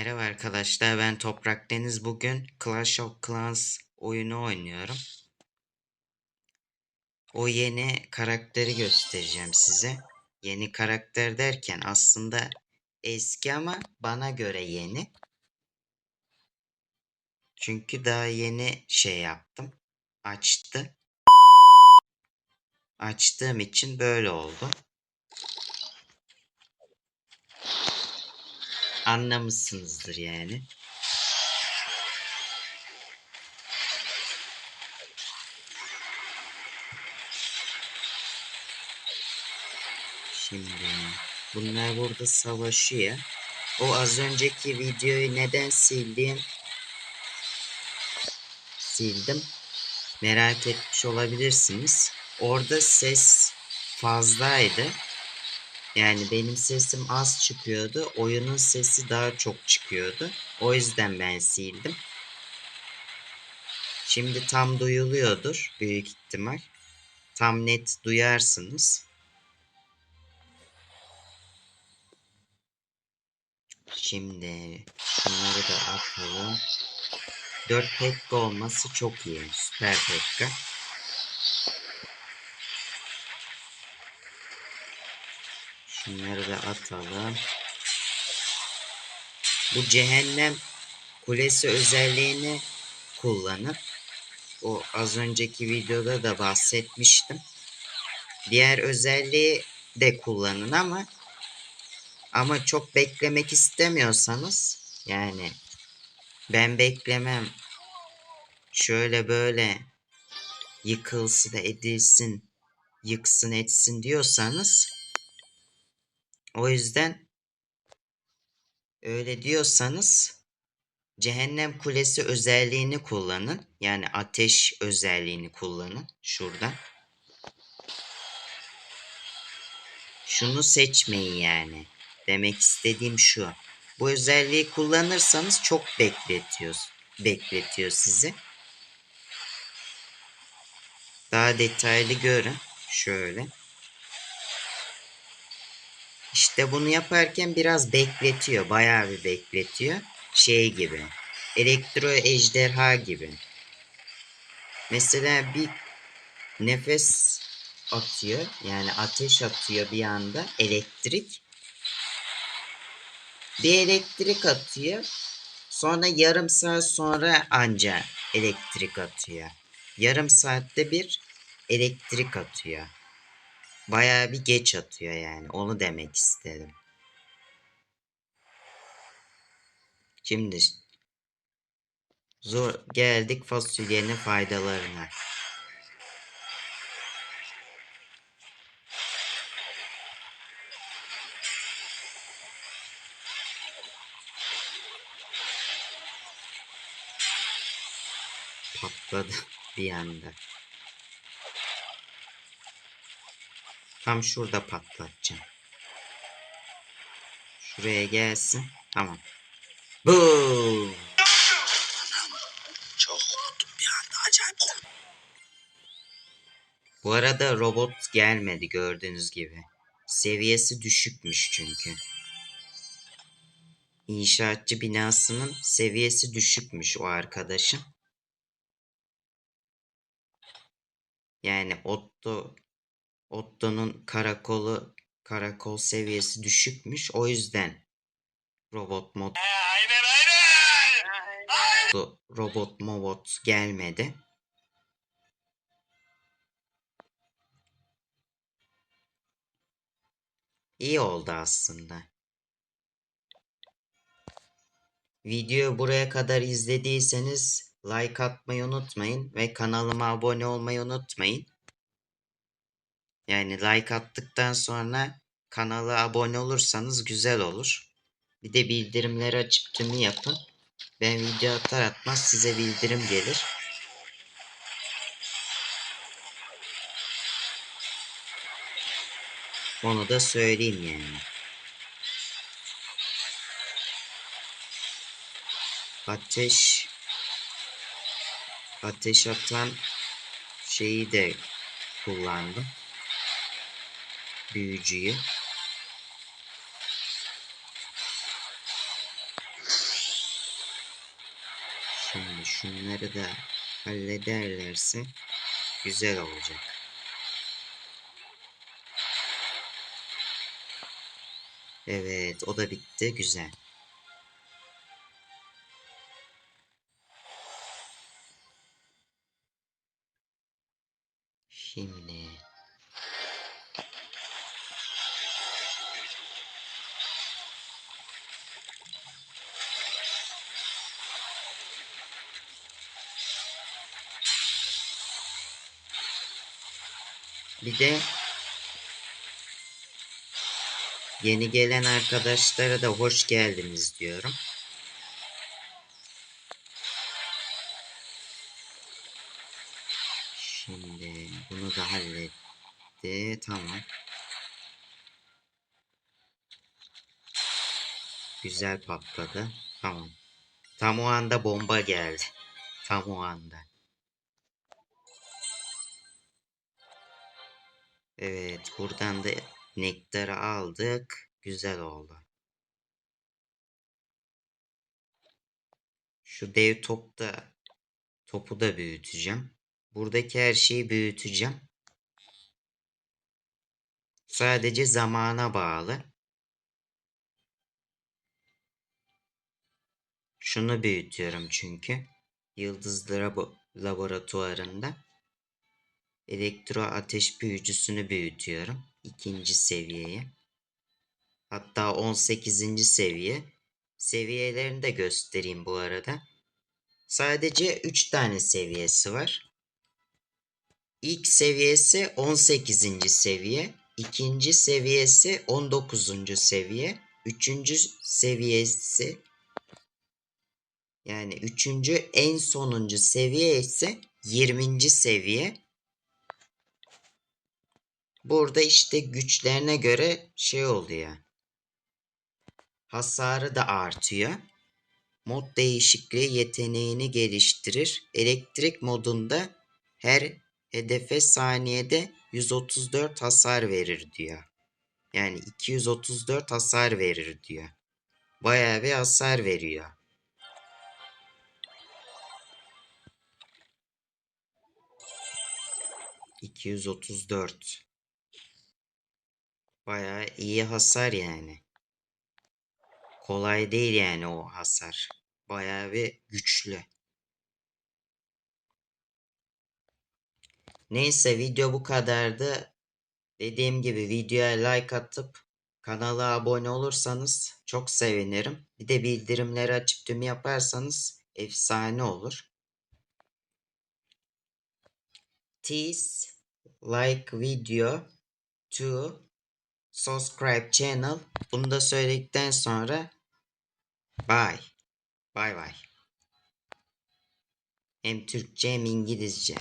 Merhaba arkadaşlar ben Toprak Deniz bugün Clash of Clans oyunu oynuyorum. O yeni karakteri göstereceğim size. Yeni karakter derken aslında eski ama bana göre yeni. Çünkü daha yeni şey yaptım. Açtı. Açtığım için böyle oldu. Anlamışsınızdır yani. Şimdi bunlar burada savaşıyor. O az önceki videoyu neden sildim? Sildim. Merak etmiş olabilirsiniz. Orada ses fazlaydı. Yani benim sesim az çıkıyordu. Oyunun sesi daha çok çıkıyordu. O yüzden ben sildim. Şimdi tam duyuluyordur büyük ihtimal. Tam net duyarsınız. Şimdi şunları da atalım. 4 pekka olması çok iyi. Süper pekka. Şunları da atalım. Bu cehennem kulesi özelliğini kullanıp o az önceki videoda da bahsetmiştim. Diğer özelliği de kullanın ama ama çok beklemek istemiyorsanız yani ben beklemem şöyle böyle yıkılsın edilsin yıksın etsin diyorsanız o yüzden öyle diyorsanız Cehennem Kulesi özelliğini kullanın. Yani ateş özelliğini kullanın. Şurada. Şunu seçmeyin yani. Demek istediğim şu. Bu özelliği kullanırsanız çok bekletiyor. Bekletiyor sizi. Daha detaylı görün. Şöyle. İşte bunu yaparken biraz bekletiyor. Bayağı bir bekletiyor. Şey gibi. Elektro ejderha gibi. Mesela bir nefes atıyor. Yani ateş atıyor bir anda. Elektrik. Bir elektrik atıyor. Sonra yarım saat sonra anca elektrik atıyor. Yarım saatte bir elektrik atıyor. Bayağı bir geç atıyor yani. Onu demek istedim. Şimdi zor geldik fasulyenin faydalarına. Patladı bir anda. Tam şurada patlatacağım. Şuraya gelsin. Tamam. Bu. Çok korktum bir anda acayip. Bu arada robot gelmedi gördüğünüz gibi. Seviyesi düşükmüş çünkü. İnşaatçı binasının seviyesi düşükmüş o arkadaşın. Yani Otto Otto'nun karakolu karakol seviyesi düşükmüş. O yüzden robot mod Aynen aynen. robot mobot gelmedi. İyi oldu aslında. Videoyu buraya kadar izlediyseniz like atmayı unutmayın ve kanalıma abone olmayı unutmayın. Yani like attıktan sonra kanala abone olursanız güzel olur. Bir de bildirimleri açıp tümü yapın. Ben video atar atmaz size bildirim gelir. Onu da söyleyeyim yani. Ateş ateş atan şeyi de kullandım büyücüyü. Şimdi şunları da hallederlerse güzel olacak. Evet o da bitti güzel. Bir de yeni gelen arkadaşlara da hoş geldiniz diyorum. Şimdi bunu da halletti. Tamam. Güzel patladı. Tamam. Tam o anda bomba geldi. Tam o anda. Evet, buradan da nektarı aldık. Güzel oldu. Şu dev topta topu da büyüteceğim. Buradaki her şeyi büyüteceğim. Sadece zamana bağlı. Şunu büyütüyorum çünkü. Yıldızlara laboratuvarında. Elektro ateş büyücüsünü büyütüyorum. ikinci seviyeye. Hatta 18. seviye. Seviyelerini de göstereyim bu arada. Sadece 3 tane seviyesi var. İlk seviyesi 18. seviye. ikinci seviyesi 19. seviye. Üçüncü seviyesi yani üçüncü en sonuncu seviye ise 20. seviye. Burada işte güçlerine göre şey oluyor. Hasarı da artıyor. Mod değişikliği yeteneğini geliştirir. Elektrik modunda her hedefe saniyede 134 hasar verir diyor. Yani 234 hasar verir diyor. Bayağı bir hasar veriyor. İki yüz otuz dört. Bayağı iyi hasar yani. Kolay değil yani o hasar. Bayağı bir güçlü. Neyse video bu kadardı. Dediğim gibi videoya like atıp kanala abone olursanız çok sevinirim. Bir de bildirimleri açıp tüm yaparsanız efsane olur. Please like video to subscribe channel. Bunu da söyledikten sonra bye. Bye bye. Hem Türkçe hem İngilizce.